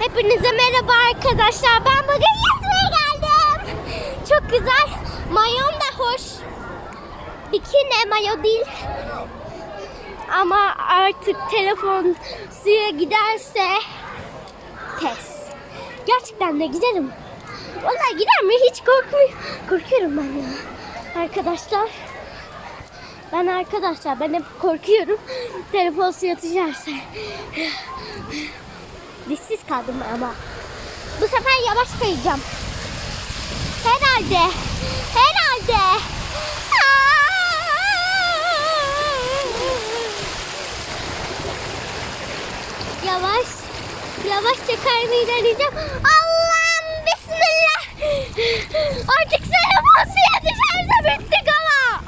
Hepinize merhaba arkadaşlar. Ben bugün yüzmeye geldim. Çok güzel. Mayom da hoş. Bikini mayo değil. Ama artık telefon suya giderse pes. Gerçekten de giderim. Vallahi gider mi? Hiç korkmuyorum. Korkuyorum ben ya. Arkadaşlar. Ben arkadaşlar ben hep korkuyorum. Telefon suya düşerse. Dişsiz kaldım ama. Bu sefer yavaş kayacağım. Herhalde. Herhalde. Yavaş. Yavaşça kaymayı deneyeceğim. Allah'ım bismillah. Artık telefon suya düşerse bittik ama.